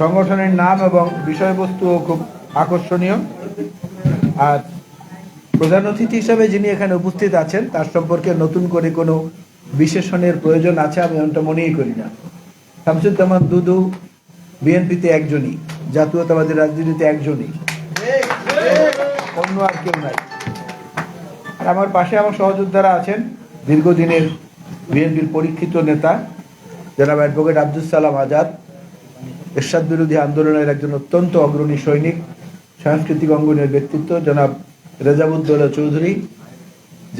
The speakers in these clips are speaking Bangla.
সংগঠনের নাম এবং বিষয়বস্তুও খুব আকর্ষণীয়। আর প্রধান অতিথি হিসাবে যিনি এখানে উপস্থিত আছেন, তার সম্পর্কে নতুন করে কোনো বিশেষণের প্রয়োজন আছে আমি এমনটা মনেই করি না। শামসুজ্জামান দুদু বিএনপিতে একজনই, জাতীয়তাবাদী রাজনীতিতে একজনই। অন্য আর কেউ নাই। আর আমার পাশে আমার সহযোদ্ধারা আছেন দীর্ঘদিনের বিএনপির পরীক্ষিত নেতা, জনাব অ্যাডভোকেট আব্দুল সালাম আজাদ। এরশাদ বিরোধী আন্দোলনের একজন অত্যন্ত অগ্রণী সৈনিক, সাংস্কৃতিক অঙ্গনের ব্যক্তিত্ব, জনাব রেজাবুদ্দৌলা চৌধুরী,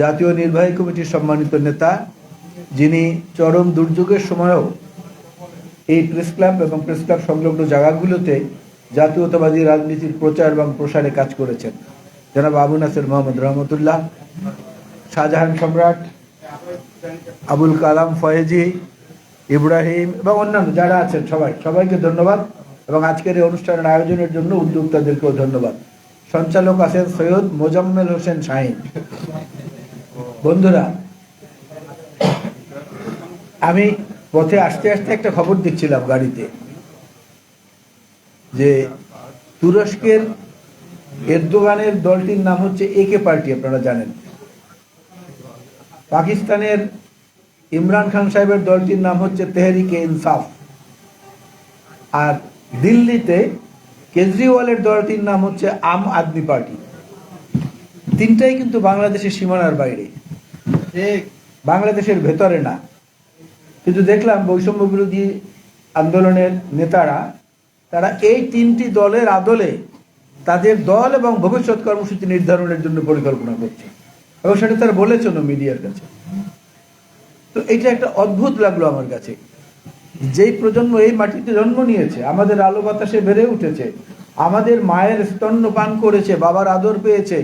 জাতীয় নির্বাহী কমিটির সম্মানিত নেতা, যিনি চরম দুর্যোগের সময়ও এই প্রেস ক্লাব এবং প্রেস ক্লাব সংলগ্ন জায়গাগুলোতে জাতীয়তাবাদী রাজনীতির প্রচার এবং প্রসারে কাজ করেছেন। জনাব আবু নাসের মোহাম্মদ রহমতুল্লাহ, শাহজাহান সম্রাট, আবুল কালাম ফয়েজি ইব্রাহিম এবং অন্যান্য যারা আছেন সবাই, সবাইকে ধন্যবাদ এবং আজকের এই অনুষ্ঠানের আয়োজনের জন্য উদ্যোক্তাদেরকেও ধন্যবাদ। সঞ্চালক আছেন সৈয়দ মোজাম্মেল হোসেন শাহিন। বন্ধুরা, আমি পথে আসতে আসতে একটা খবর দেখছিলাম গাড়িতে যে তুরস্কের এরদোগানের দলটির নাম হচ্ছে একে পার্টি, আপনারা জানেন। পাকিস্তানের ইমরান খান সাহেবের দলটির নাম হচ্ছে তেহরিকে ইনসাফ। আর দিল্লিতে কেজরিওয়ালের দলটির নাম হচ্ছে আম আদমি পার্টি। তিনটাই কিন্তু বাংলাদেশের সীমানার বাইরে। বাংলাদেশের ভেতরে না। কিন্তু দেখলাম বৈষম্য বিরোধী আন্দোলনের নেতারা তারা এই তিনটি দলের আদলে তাদের দল এবং ভবিষ্যৎ কর্মসূচি নির্ধারণের জন্য পরিকল্পনা করছে। এবং সেটা তারা বলেছেন মিডিয়ার কাছে। তো এটা একটা অদ্ভুত লাগল আমার কাছে। যেই প্রজন্ম এই মাটিতে জন্ম নিয়েছে, আমাদের আলো বাতাসে বেড়ে উঠেছে, আমাদের মায়ের স্তন্য পান করেছে, বাবার আদর পেয়েছে,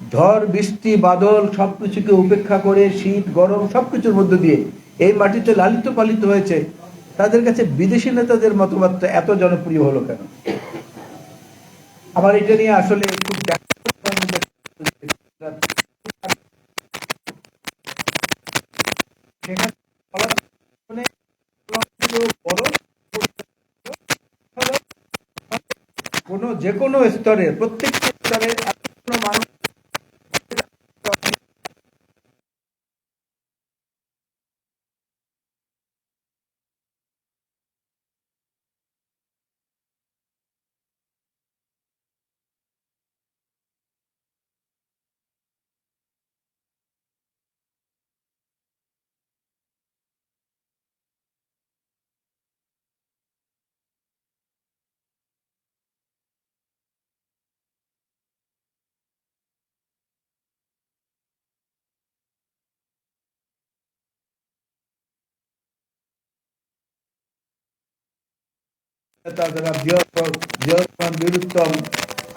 ঝড়, বৃষ্টি, বাদল, সবকিছুকে উপেক্ষা করে, শীত, গরম, সবকিছুর মধ্য দিয়ে এই মাটিতে লালিত পালিত হয়েছে। তাদের কাছে বিদেশি নেতাদের মতবাদটা এত জনপ্রিয় হলো কেন? আমার এটা নিয়ে আসলে খুব সেখানে বলা বড় কোন যে কোনো স্তরে প্রত্যেকটি স্তরে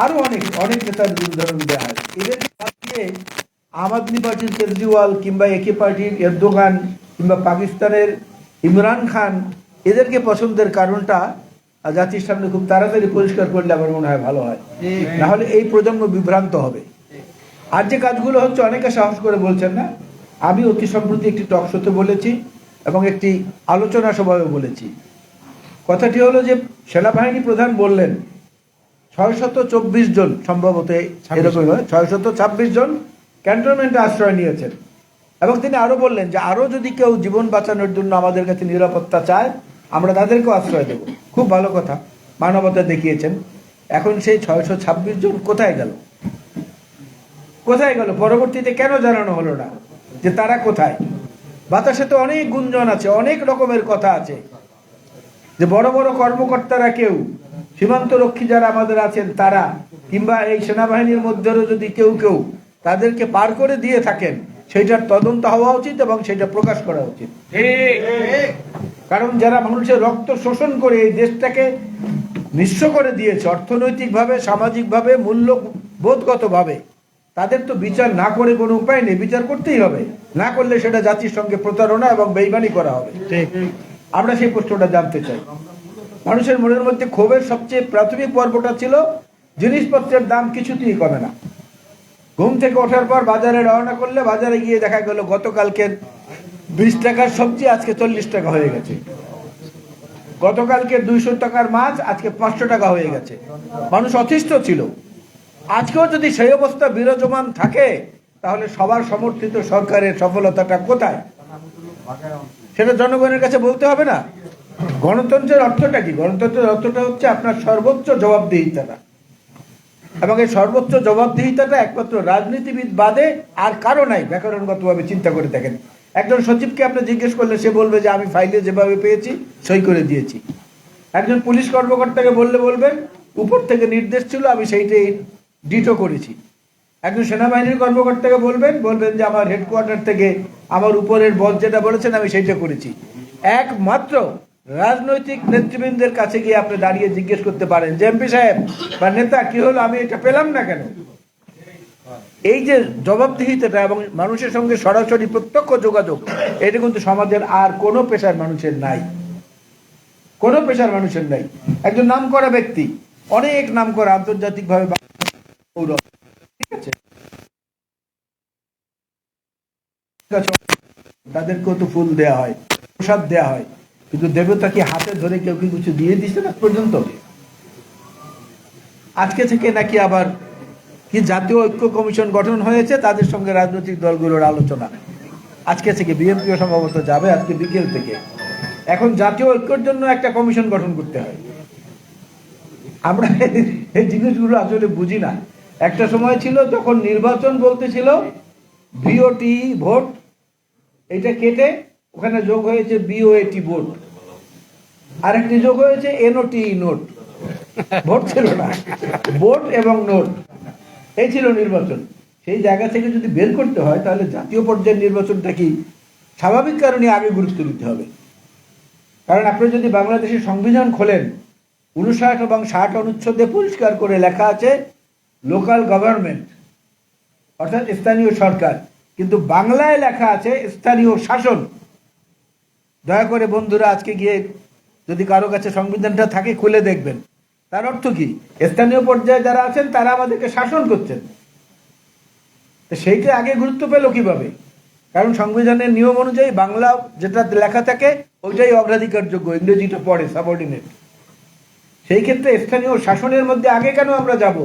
আরও অনেক অনেক নেতার উদাহরণ এদেরকে বাদ দিয়ে আম আদমি পার্টির কেজরিওয়াল কিংবা একে পার্টির এরদোগান কিংবা পাকিস্তানের ইমরান খান, এদেরকে পছন্দের কারণটা জাতির সামনে খুব তাড়াতাড়ি পরিষ্কার করলে আমার মনে হয় ভালো হয়। নাহলে এই প্রজন্ম বিভ্রান্ত হবে। আর যে কাজগুলো হচ্ছে, অনেকে সাহস করে বলছেন না। আমি অতি সম্প্রতি একটি টক শোতে বলেছি এবং একটি আলোচনা সভায় বলেছি। কথাটি হলো যে সেনাবাহিনী প্রধান বললেন ছয়শত চব্বিশ জন সম্ভবত এরকম ছয়শত ছাব্বিশ জন ক্যান্টনমেন্টে আশ্রয় নিয়েছেন। এবং তিনি আরও বললেন যে আরও যদি কেউ জীবন বাঁচানোর জন্য আমাদের কাছে নিরাপত্তা চায় আমরা তাদেরকেও আশ্রয় দেব। খুব ভালো কথা মানবতা দেখিয়েছেন। এখন সেই ছয়শো ছাব্বিশ জন কোথায় গেল? কোথায় গেল? পরবর্তীতে কেন জানানো হলো না? যে তারা কোথায়? বাতাসে তো অনেক গুঞ্জন আছে অনেক রকমের কথা আছে। যে বড় বড় কর্মকর্তারা কেউ সীমান্ত রক্ষী যারা আমাদের আছেন তারা কিংবা এই সেনাবাহিনীর মধ্যেও যদি কেউ কেউ তাদেরকে পার করে দিয়ে থাকেন সেইটার তদন্ত হওয়া উচিত এবং সেটা প্রকাশ করা উচিত। কারণ যারা মানুষের রক্ত শোষণ করে এই দেশটাকে নিঃস্ব করে দিয়েছে অর্থনৈতিকভাবে সামাজিকভাবে মূল্য বোধগতভাবে তাদের তো বিচার না করে কোনো উপায় নেই। বিচার করতেই হবে। না করলে সেটা জাতির সঙ্গে প্রতারণা এবং বেইমানি করা হবে। আমরা সেই প্রশ্নটা জানতে চাই। মানুষের মনের মধ্যে ক্ষোভের সবচেয়ে প্রাথমিক পর্বটা ছিল, জিনিসপত্রের দাম কিছুতেই কমে না। ঘুম থেকে ওঠার পর বাজারে রওনা করলে বাজারে গিয়ে দেখা গেল, গতকালকের বিশ টাকার সবজি আজকে চল্লিশ টাকা হয়ে গেছে। গতকালকে দুইশো টাকার মাছ আজকে পাঁচশো টাকা হয়ে গেছে। মানুষ অতিষ্ঠ ছিল। আজকেও যদি সেই অবস্থা বিরাজমান থাকে, তাহলে সবার সমর্থিত সরকারের সফলতাটা কোথায়? সেটা জনগণের কাছে বলতে হবে না। গণতন্ত্রের অর্থটা কি? গণতন্ত্রের অর্থটা হচ্ছে আপনার সর্বোচ্চ জবাবদিহিতাটা। এবং এই সর্বোচ্চ জবাবদিহিতাটা একমাত্র রাজনীতিবিদ বাদে আর কারও নাই, ব্যাকরণগতভাবে চিন্তা করে দেখেন। একজন সচিবকে আপনি জিজ্ঞেস করলে সে বলবে যে, আমি ফাইলে যেভাবে পেয়েছি, সই করে দিয়েছি। একজন পুলিশ কর্মকর্তাকে বললে বলবেন, উপর থেকে নির্দেশ ছিল, আমি সেইটাই ডিটো করেছি। একজন সেনাবাহিনীর কর্মকর্তাকে বলবেন বলবেন যে, আমার হেডকোয়ার্টার থেকে আমার উপরের বস যেটা বলেছেন, আমি সেইটা করেছি। একমাত্র রাজনৈতিক নেতৃবৃন্দের কাছে গিয়ে আপনি দাঁড়িয়ে জিজ্ঞেস করতে পারেন, যে এমপি সাহেব বা নেতা, কি হলো? আমি এটা পেলাম না কেন? এই যে জবাবদিহিতাটা এবং মানুষের সঙ্গে সরাসরি প্রত্যক্ষ যোগাযোগ, এটা কিন্তু সমাজের আর কোনো পেশার মানুষের নাই। কোনো পেশার মানুষের নাই। একজন নাম করা ব্যক্তি, অনেক নাম করা আন্তর্জাতিকভাবে। ঠিক আছে? তাদেরকেও তো ফুল দেয়া হয়, প্রসাদ দেয়া হয়। কিন্তু দেবতা কি হাতে ধরে কেউ কি কিছু দিয়ে দিচ্ছে না পর্যন্ত? আজকে থেকে নাকি আবার কি জাতীয় ঐক্য কমিশন গঠন হয়েছে, তাদের সঙ্গে রাজনৈতিক দলগুলোর আলোচনা। আজকে থেকে বিএনপিও সম্ভবত যাবে আজকে বিকেল থেকে। এখন জাতীয় ঐক্যের জন্য একটা কমিশন গঠন করতে হয়। আমরা এই জিনিসগুলো আসলে বুঝি না। একটা সময় ছিল যখন নির্বাচন বলতে ছিল ভিওটি ভোট এটা কেটে ওখানে যোগ হয়েছে বিওএটি ভোট আরেকটি যোগ হয়েছে এনওটি নোট ভোট ছিল না। ভোট এবং নোট এই ছিল নির্বাচন। সেই জায়গা থেকে যদি বের করতে হয়, তাহলে জাতীয় পর্যায়ের নির্বাচনটা কি? স্বাভাবিক কারণে আগে গুরুত্ব দিতে হবে। কারণ আপনি যদি বাংলাদেশের সংবিধান খোলেন, উনষাট এবং ষাট অনুচ্ছেদে পরিষ্কার করে লেখা আছে লোকাল গভর্নমেন্ট অর্থাৎ স্থানীয় সরকার। কিন্তু বাংলায় লেখা আছে স্থানীয় শাসন। দয়া করে বন্ধুরা, আজকে গিয়ে যদি কারও কাছে সংবিধানটা থাকে, খুলে দেখবেন। তার অর্থ কি? স্থানীয় পর্যায়ে যারা আছেন, তারা আমাদেরকে শাসন করছেন। তো সেইটা আগে গুরুত্ব পেল কীভাবে? কারণ সংবিধানের নিয়ম অনুযায়ী বাংলা যেটা লেখা থাকে, ওইটাই অগ্রাধিকারযোগ্য ইংরেজিটা পড়ে সাবঅর্ডিনেট সেই ক্ষেত্রে স্থানীয় শাসনের মধ্যে আগে কেন আমরা যাব?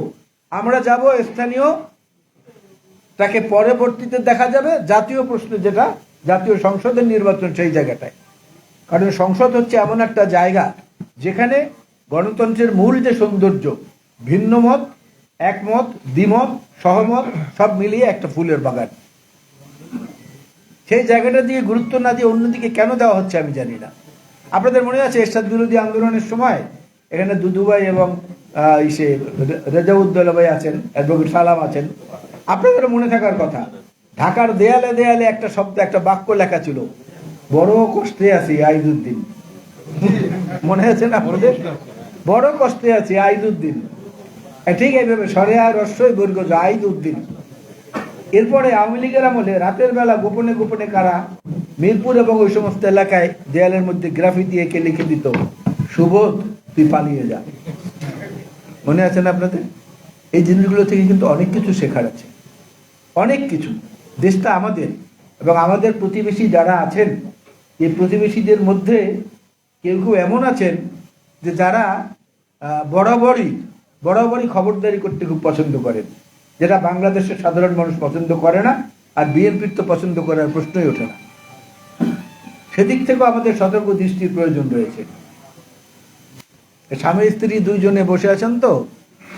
আমরা যাব স্থানীয় তাকে পরবর্তীতে দেখা যাবে জাতীয় প্রশ্ন যেটা, জাতীয় সংসদের নির্বাচন সেই জায়গাটায়। কারণ সংসদ হচ্ছে এমন একটা জায়গা যেখানে গণতন্ত্রের মূল যে সৌন্দর্য ভিন্ন মত একমত, দ্বিমত, সহমত, সব মিলিয়ে একটা ফুলের বাগান। সেই জায়গাটা দিয়ে গুরুত্ব না দিয়ে অন্যদিকে কেন দেওয়া হচ্ছে আমি জানি না। আপনাদের মনে আছে এরশাদ বিরোধী আন্দোলনের সময় এখানে দুদুভাই এবং ইসে রেজাউদ্দৌলা ভাই আছেন, অ্যাডভোকেট সালাম আছেন আপনাদের মনে থাকার কথা। ঢাকার দেয়ালে দেয়ালে একটা শব্দ, একটা বাক্য লেখা ছিল, বড় কষ্টে আছি আইজুদ্দিন। মনে আছে না আপনাদের? বড় কষ্টে আছি আইজুদ্দিন। ঠিক এইভাবে, সরে আর রস্যই বর্গ আইজুদ্দিন। এরপরে আওয়ামী লীগের আমলে রাতের বেলা গোপনে গোপনে কারা মিরপুর এবং ওই সমস্ত এলাকায় দেয়ালের মধ্যে গ্রাফি দিয়ে কে লিখে দিত সুবোধ তুই পালিয়ে যা। মনে আছে না আপনাদের? এই জিনিসগুলো থেকে কিন্তু অনেক কিছু শেখার আছে। অনেক কিছু। দেশটা আমাদের এবং আমাদের প্রতিবেশী যারা আছেন, এই প্রতিবেশীদের মধ্যে কেউ কেউ এমন আছেন যে যারা বরাবরই বরাবরই খবরদারি করতে খুব পছন্দ করেন। যেটা বাংলাদেশের সাধারণ মানুষ পছন্দ করে না আর বিএনপির তো পছন্দ করার প্রশ্নই ওঠে না। সেদিক থেকেও আমাদের সতর্ক দৃষ্টির প্রয়োজন রয়েছে। স্বামী, স্ত্রী দুইজনে বসে আছেন তো?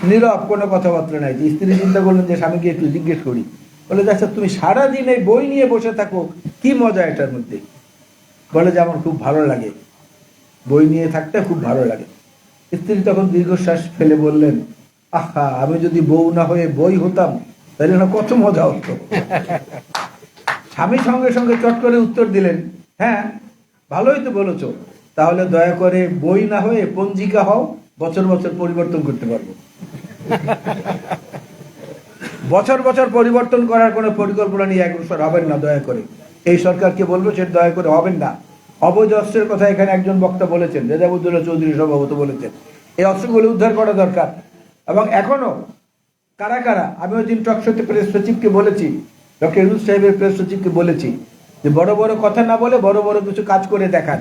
নীরব, কোনো কথাবার্তা নাই। যে স্ত্রী চিন্তা করলেন যে স্বামীকে একটু জিজ্ঞেস করি। বলে যে আচ্ছা তুমি সারাদিন এই বই নিয়ে বসে থাকো, কি মজা এটার মধ্যে? বলে যে আমার খুব ভালো লাগে। বই নিয়ে থাকতে খুব ভালো লাগে। স্ত্রী তখন দীর্ঘশ্বাস ফেলে বললেন, আহা, আমি যদি বউ না হয়ে বই হতাম, তাহলে না কত মজা হতো। স্বামী সঙ্গে সঙ্গে চট করে উত্তর দিলেন হ্যাঁ ভালোই তো বলেছ। তাহলে দয়া করে বই না হয়ে পঞ্জিকা হও, বছর বছর পরিবর্তন করতে পারব। বছর বছর পরিবর্তন করার কোনো পরিকল্পনা নিয়ে অগ্রসর হবেন না, দয়া করে। এই সরকারকে বলব সেটা দয়া করে হবেন না। অবৈধ অস্ত্রের কথা এখানে একজন বক্তা বলেছেন রেজাবুদ্দৌলা চৌধুরী সম্ভবত বলেছেন। এই অস্ত্রগুলো উদ্ধার করা দরকার। এবং এখনও কারা কারা, আমি ওই দিন টকশোতে প্রেস সচিবকে বলেছি, ডক্টর ইউনুস সাহেবের প্রেস সচিবকে বলেছি, যে বড় বড় কথা না বলে বড় বড় কিছু কাজ করে দেখান।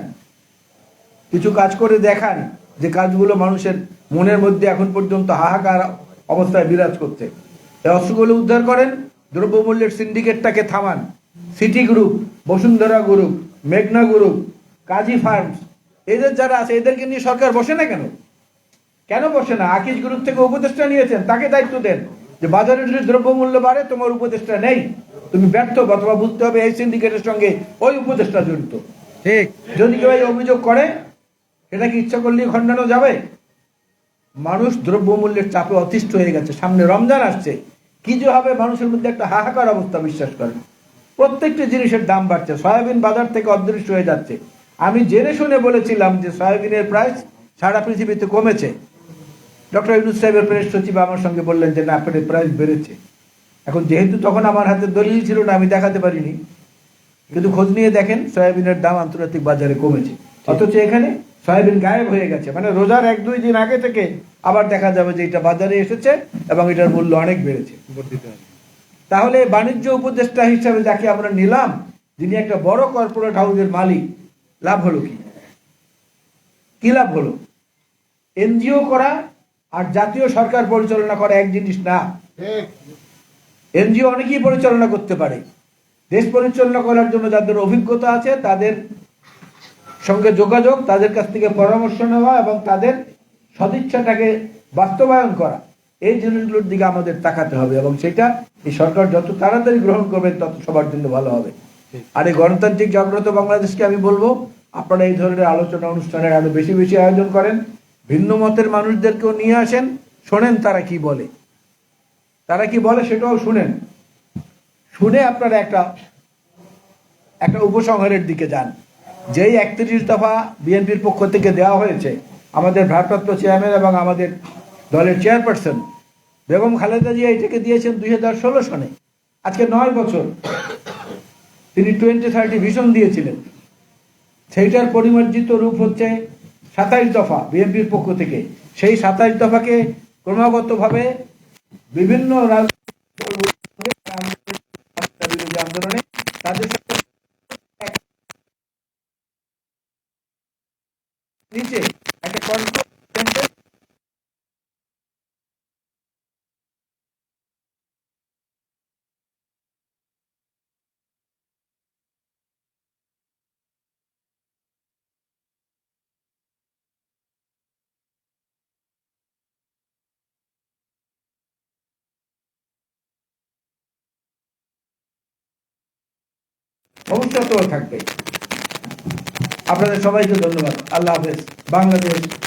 কিছু কাজ করে দেখান যে কাজগুলো মানুষের মনের মধ্যে এখন পর্যন্ত হাহাকার অবস্থায় বিরাজ করছে। এই অস্ত্রগুলো উদ্ধার করেন। দ্রব্যমূল্যের সিন্ডিকেটটাকে থামান। সিটি গ্রুপ বসুন্ধরা গ্রুপ মেঘনা গ্রুপ কাজী ফার্মস এদের যারা আছে এদেরকে নিয়ে সরকার বসে না কেন? কেন বসে না? আকিজ গ্রুপ থেকে উপদেষ্টা নিয়েছেন তাকে দায়িত্ব দেন যে বাজারে যদি দ্রব্যমূল্য বাড়ে তোমার উপদেষ্টা নেই। তুমি ব্যর্থ অথবা বুঝতে হবে এই সিন্ডিকেটের সঙ্গে ওই উপদেষ্টা জড়িত। ঠিক। যদি কেউ এই অভিযোগ করে সেটা কি ইচ্ছা করলেই খণ্ডানো যাবে? মানুষ দ্রব্যমূল্যের চাপে অতিষ্ঠ হয়ে গেছে। সামনে রমজান আসছে। কি যে হবে মানুষের মধ্যে একটা হাহাকার অবস্থা বিশ্বাস করেন। প্রত্যেকটি জিনিসের দাম বাড়ছে। সয়াবিন বাজার থেকে অদৃশ্য হয়ে যাচ্ছে। আমি জেনে শুনে বলেছিলাম যে সয়াবিনের প্রাইস সারা পৃথিবীতে কমেছে। ডক্টর ইউনুস সাহেবের প্রেস সচিব আমার সঙ্গে বললেন যে, না আপনার প্রাইস বেড়েছে। এখন যেহেতু তখন আমার হাতে দলিল ছিল না, আমি দেখাতে পারিনি। কিন্তু খোঁজ নিয়ে দেখেন সয়াবিনের দাম আন্তর্জাতিক বাজারে কমেছে। অথচ এখানে সয়াবিন গায়েব হয়ে গেছে। মানে রোজার এক, দুই দিন আগে থেকে আবার দেখা যাবে যে এটা বাজারে এসেছে এবং এটার মূল্য অনেক বেড়েছে। তাহলে বাণিজ্য উপদেষ্টা হিসাবে যাকে আমরা নিলাম, যিনি একটা বড় কর্পোরেট হাউসের মালিক, লাভ হলো কি? কি লাভ হলো? এনজিও করা আর জাতীয় সরকার পরিচালনা করা এক জিনিস না। এনজিও অনেকেই পরিচালনা করতে পারে। দেশ পরিচালনা করার জন্য যাদের অভিজ্ঞতা আছে, তাদের সঙ্গে যোগাযোগ, তাদের কাছ থেকে পরামর্শ নেওয়া এবং তাদের সদিচ্ছাটাকে বাস্তবায়ন করা। এই জিনিসগুলোর দিকে আমাদের তাকাতে হবে এবং সেটা এই সরকার যত তাড়াতাড়ি গ্রহণ করবে, তত সবার জন্য ভালো হবে। আর এই গণতান্ত্রিক জাগ্রত বাংলাদেশকে আমি বলব, আপনারা এই ধরনের আলোচনা অনুষ্ঠানের আরও বেশি বেশি আয়োজন করেন, ভিন্ন মতের মানুষদেরকেও নিয়ে আসেন, শোনেন তারা কি বলে। তারা কি বলে সেটাও শুনেন। শুনে আপনারা একটা একটা উপসংহারের দিকে যান। যেই একত্রিশ দফা বিএনপির পক্ষ থেকে দেওয়া হয়েছে, আমাদের ভারপ্রাপ্ত চেয়ারম্যান এবং আমাদের দলের চেয়ারপারসন বেগম খালেদা জিয়া এটাকে দিয়েছেন দুই হাজার ষোলো সনে। আজকে নয় বছর তিনি টোয়েন্টি থার্টি ভিশন দিয়েছিলেন। সেইটার পরিমার্জিত রূপ হচ্ছে সাতাইশ দফা বিএনপির পক্ষ থেকে। সেই সাতাইশ দফাকে ক্রমাগতভাবে বিভিন্ন রাজনৈতিক বিরোধী আন্দোলনে তাদের সাথে এক- নিচে একটা কন্ট্রোল ভবিষ্যতেও থাকবে। আপনাদের সবাইকে ধন্যবাদ। আল্লাহ হাফেজ। বাংলাদেশ